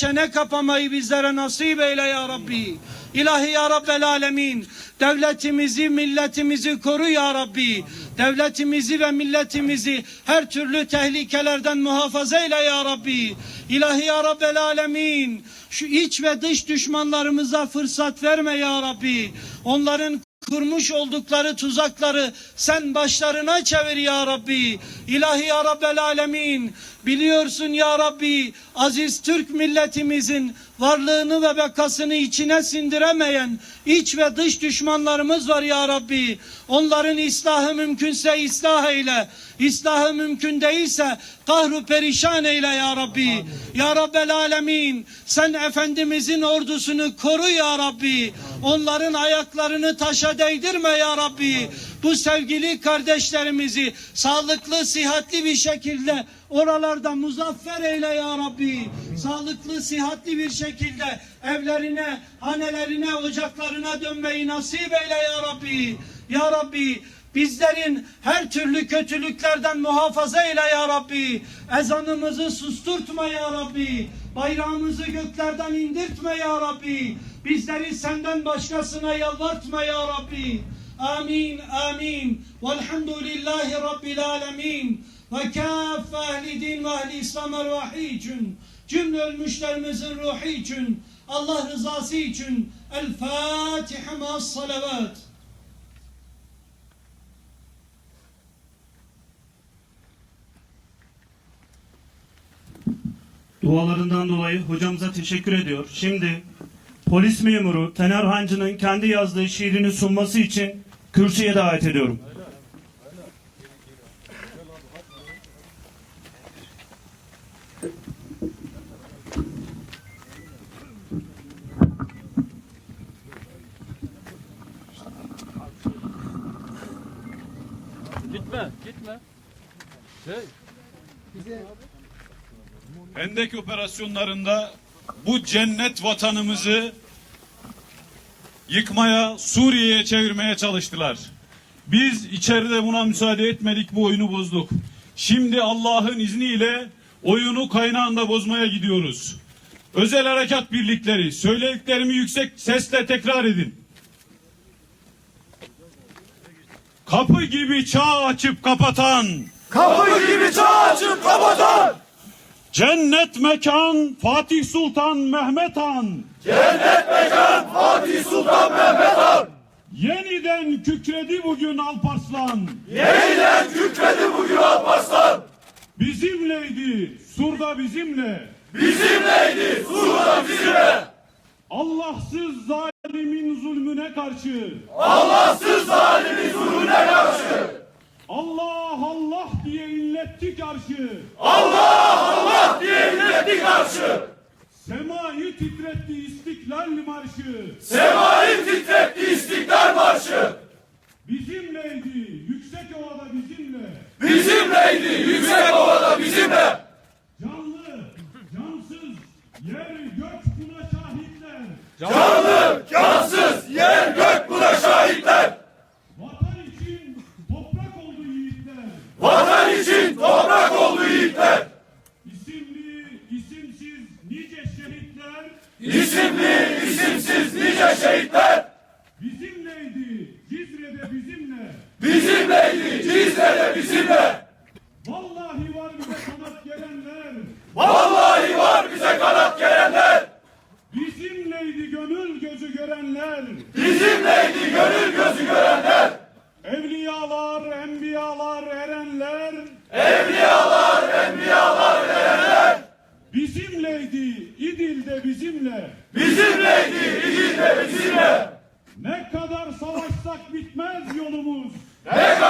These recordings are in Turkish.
çene kapamayı bizlere nasip eyle ya Rabbi. İlahi ya Rabbel Alemin. Devletimizi, milletimizi koru ya Rabbi. Devletimizi ve milletimizi her türlü tehlikelerden muhafaza eyle ya Rabbi. İlahi ya Rabbel Alemin. Şu iç ve dış düşmanlarımıza fırsat verme ya Rabbi. Onların kurmuş oldukları tuzakları sen başlarına çevir ya Rabbi. İlahi ya Rabbel Alemin. Biliyorsun ya Rabbi aziz Türk milletimizin varlığını ve bekasını içine sindiremeyen iç ve dış düşmanlarımız var ya Rabbi. Onların islahı mümkünse ıslah eyle. İslahı mümkün değilse kahru perişan eyle ya Rabbi. Ya Rabbel Alemin sen Efendimizin ordusunu koru ya Rabbi. Onların ayaklarını taşa değdirme ya Rabbi. Bu sevgili kardeşlerimizi sağlıklı, sihatli bir şekilde oralarda muzaffer eyle ya Rabbi. Sağlıklı, sihatli bir şekilde evlerine, hanelerine, ocaklarına dönmeyi nasip eyle ya Rabbi. Ya Rabbi bizlerin her türlü kötülüklerden muhafaza eyle ya Rabbi. Ezanımızı susturtma ya Rabbi. Bayrağımızı göklerden indirtme ya Rabbi. Bizleri senden başkasına yalvartma ya Rabbi. Amin, amin. Velhamdülillahi Rabbil alemin. Ve kâf ehli din ve ehli İslam ervahı için, cümle ölmüşlerimizin ruhu için, Allah rızası için. El Fatiha ma'as salavat. Dualarından dolayı hocamıza teşekkür ediyor. Şimdi polis memuru Tener Hancı'nın kendi yazdığı şiirini sunması için kürsüye davet ediyorum. Gitme. Şey, Hendek operasyonlarında bu cennet vatanımızı yıkmaya, Suriye'ye çevirmeye çalıştılar. Biz içeride buna müsaade etmedik, bu oyunu bozduk. Şimdi Allah'ın izniyle oyunu kaynağında bozmaya gidiyoruz. Özel harekat birlikleri, söylediklerimi yüksek sesle tekrar edin. Kapı gibi çağ açıp kapatan, Kapı gibi çağ açıp kapatan cennet mekan Fatih Sultan Mehmet Han. Fatih Sultan Mehmet Han Yeniden kükredi bugün Alparslan. yeniden kükredi bugün Alparslan Bizimleydi, Surda bizimle. Bizimleydi Surda bizimle Allahsız zalimin zulmüne karşı. Allahsız zalimin zulmüne karşı Allah Allah diye inlettik arşı. Allah Allah diye inletti karşı Semayı titretti istiklal marşı. Semayı titretti istiklal marşı Bizimleydi, yüksek ovada bizimle. Bizimleydi yüksek ovada bizimle Canlı, cansız, yer gök buna şahitler. Canlı cansız yer gök buna somos. Negro!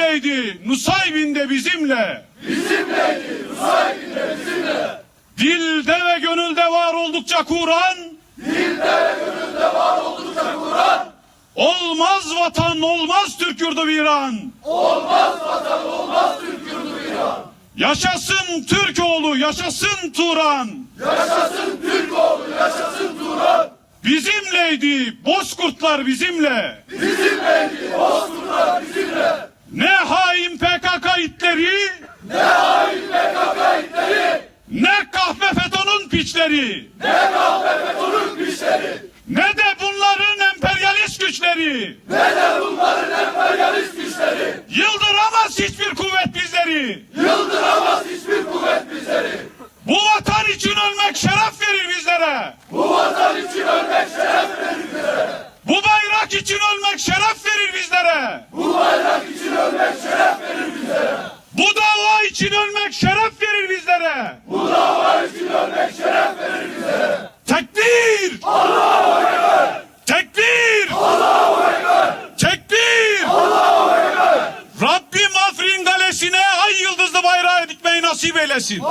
Bizimleydi Nusaybin de bizimle. Bizimleydi Nusaybin de bizimle. Dilde ve gönülde var oldukça Kur'an. Dilde ve gönülde var oldukça Kur'an. Olmaz vatan olmaz Türk yurdu viran. Olmaz vatan olmaz Türk yurdu viran. Yaşasın Türk oğlu yaşasın Turan. Yaşasın Türk oğlu yaşasın Turan. Bizimleydi bozkurtlar bizimle. Ne hain PKK itleri. Ne hain PKK itleri. Ne kahpe FETÖ'nün piçleri. Ne kahpe FETÖ'nün piçleri. Ne de bunların emperyalist güçleri. Ne de bunların emperyalist güçleri. Yıldıramaz hiçbir kuvvet bizleri. Yıldıramaz hiçbir kuvvet bizleri. Bu vatan için ölmek şeref verir bizlere. Bu vatan için ölmek şeref verir bizlere. Bu bayrak için ölmek şeref verir bizlere. Bu dava için ölmek şeref verir bizlere. Bu dava için ölmek şeref verir bizlere. Tekbir! Allahu Ekber! Tekbir! Allahu Ekber! Tekbir! Allahu Ekber! Rabbim Afrin kalesine ay yıldızlı bayrağı dikmeyi nasip eylesin.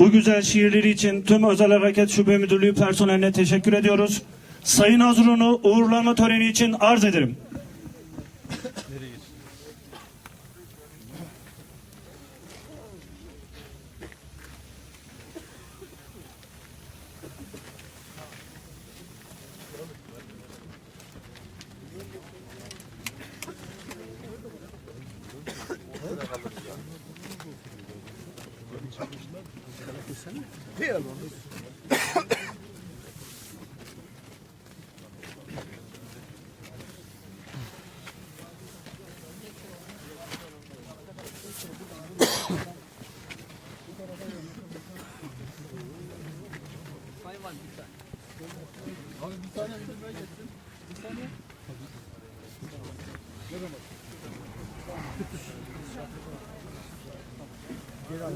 Bu güzel şiirleri için tüm Özel Hareket Şube Müdürlüğü personeline teşekkür ediyoruz. Sayın Hazurun'u uğurlama töreni için arz ederim.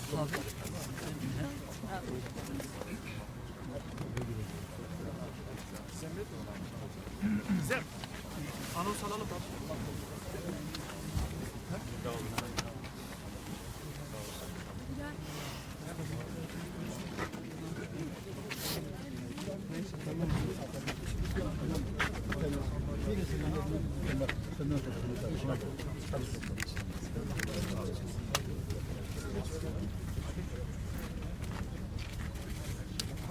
sizi.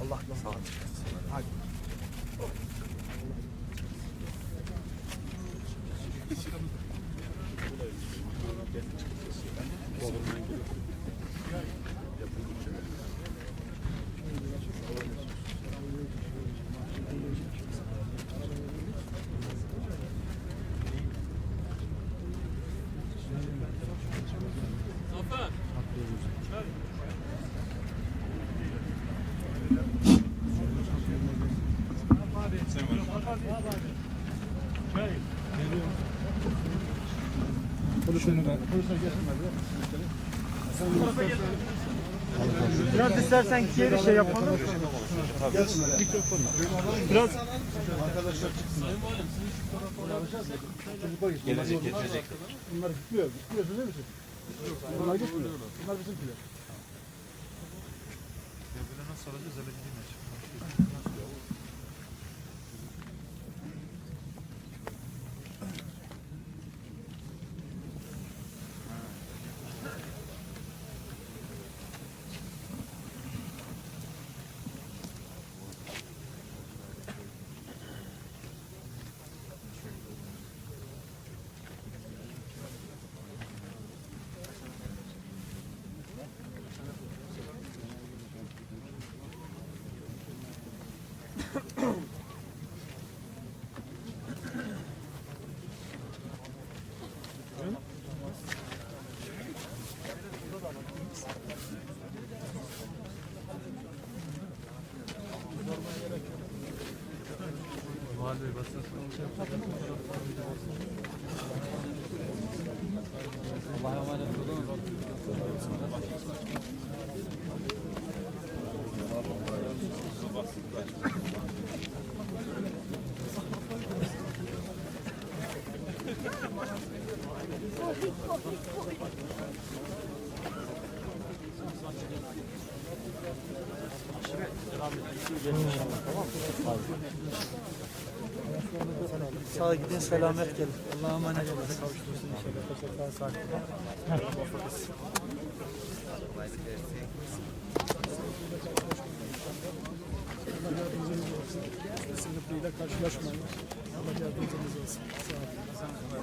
Allah sağ olun. Hadi. Biraz istersen geri şey yapalım. Biraz Gelecek, getirecek. Bunlar gitmiyor. Gitmiyorsun değil mi? Bunlar gitmiyor. Bunlar bizimkiler. Allah'a emanet olun. Sağa gidin selamet gelin. Allah'a emanet olun. Kavuştursun inşallah. Sağ sakin. Sıkıntıyla karşılaşmayın. Allah yardımcınız olsun. Sağ olun.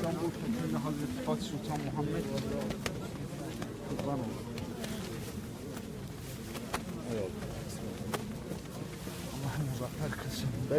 İstanbul Fethi'nde Hazreti Fatih Sultan Muhammed kurban oldu. Allah'ın muzaffer kılsın.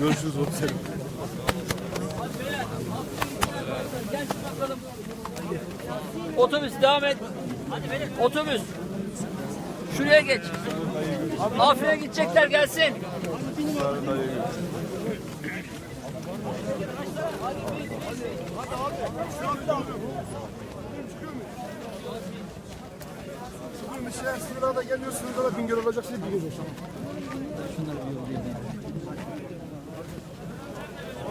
Görüşürüz ofiserim. Otobüs devam et. Otobüs. Şuraya geç. Afyon'a gidecekler gelsin. Bir şeyler sınıra da geliyor, sınırda da bingöl olacak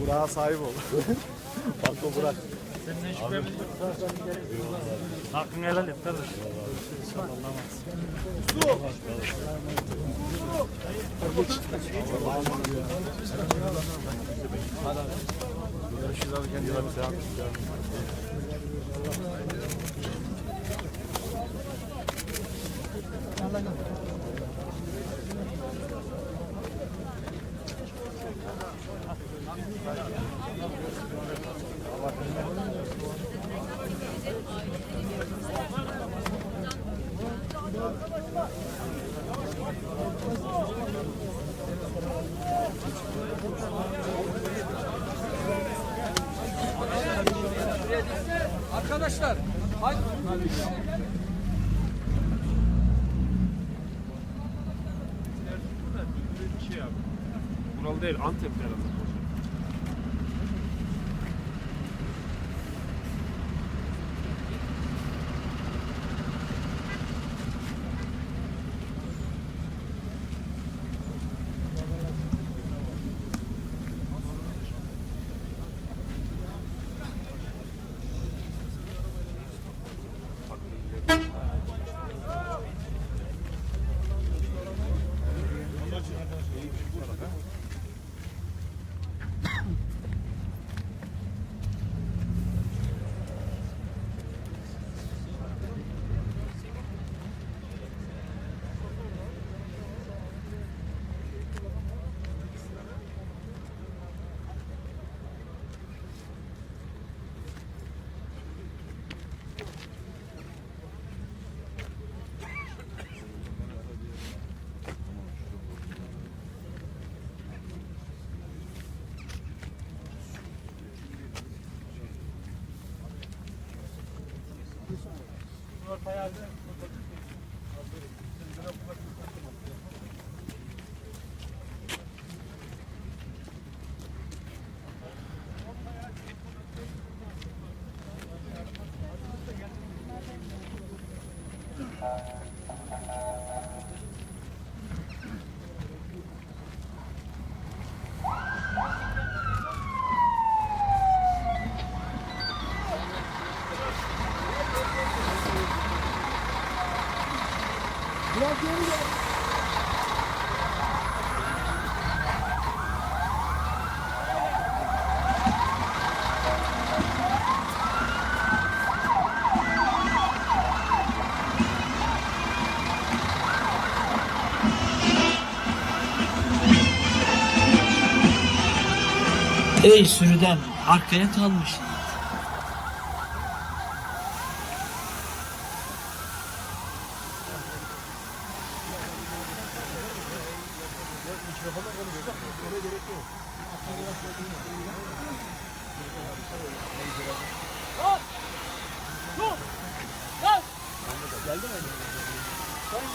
Burak'a sahip ol. Bak o Burak. Hakkını helal et kardeş. Görüşürüz abi kendine Antep Bolu Antep'te herhalde. Ey sürüden arkaya kalmış.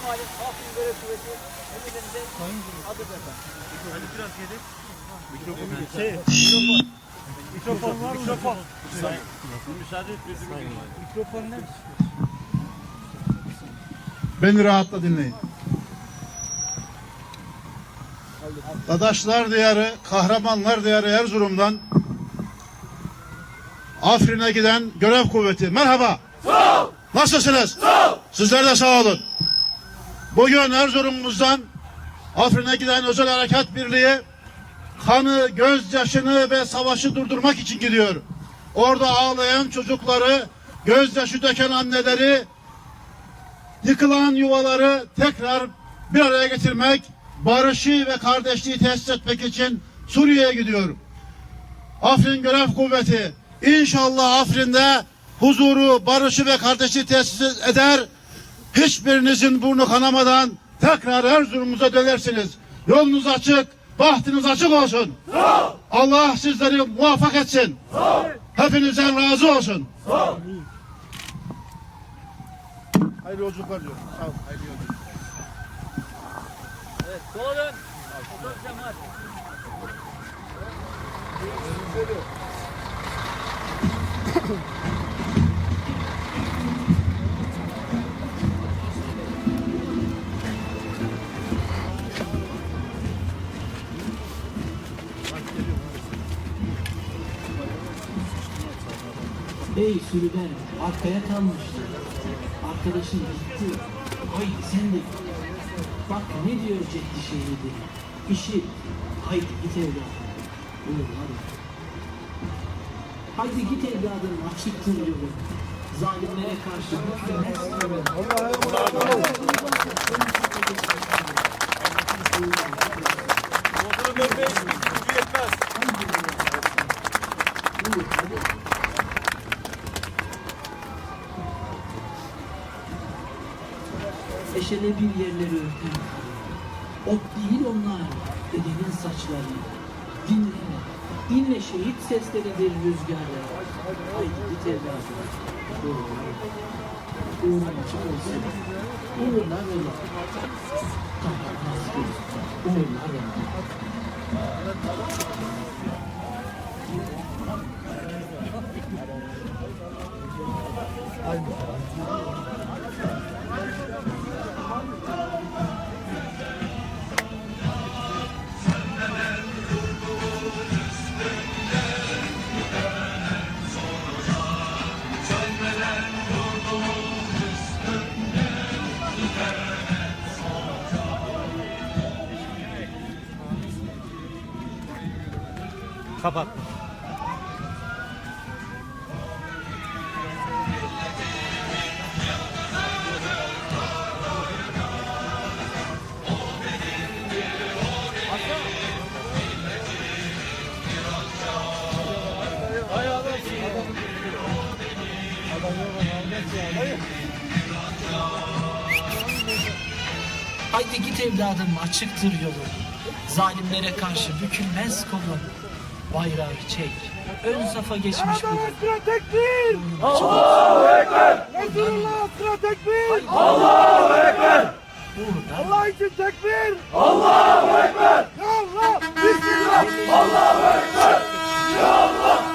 Valim, Afrin Görev Kuvveti emirlerinde adı efendim. Mikrofon var mı? Mikrofon. Mikrofon ne? Beni rahatla dinleyin. Dadaşlar diyarı, kahramanlar diyarı Erzurum'dan Afrin'e giden görev kuvveti. Merhaba. Sağ ol. Nasılsınız? Sağ ol. Sizler de sağ olun. Bugün Erzurum'umuzdan Afrin'e giden özel harekat birliği kanı, gözyaşını ve savaşı durdurmak için gidiyor. Orada ağlayan çocukları, gözyaşı döken anneleri, yıkılan yuvaları tekrar bir araya getirmek, barışı ve kardeşliği tesis etmek için Suriye'ye gidiyor. Afrin Görev Kuvveti inşallah Afrin'de huzuru, barışı ve kardeşliği tesis eder. Hiçbirinizin burnu kanamadan tekrar Erzurum'uza dönersiniz. Yolunuz açık, bahtınız açık olsun. Allah sizleri muvaffak etsin. Hepinizden razı olsun. Hayırlı yolculuklar diyorum. Sağ olun. Evet, sola dön. Cemal. Ey sürüden arkaya kalmıştı. Arkadaşın gitti. Haydi sen de. Bak ne diyor ciddi şehidi. İşi haydi git evladım. Buyur hadi. Haydi git evladım açıktır yolu. Zalimlere karşı hükmü Eşele bir yerleri örten. Ot değil onlar, dedenin saçları. Dinle, dinle şehit sesleridir rüzgarda. Haydi git evladım. Uğurlar açık olsun. Uğurlar ola. Kahraman asker, uğurlar ola. Kapat. Haydi git evladım açıktır yolun. Zalimlere karşı bükülmez kolun. Bayrağı çek. Ön safa geçmiş bugün. tekbir! Allahu Ekber! Resulullah sıra tekbir! Burada Allah için tekbir! Allahu Ekber! Ya Allah! Bismillah! Allahu Ekber! Ya Allah!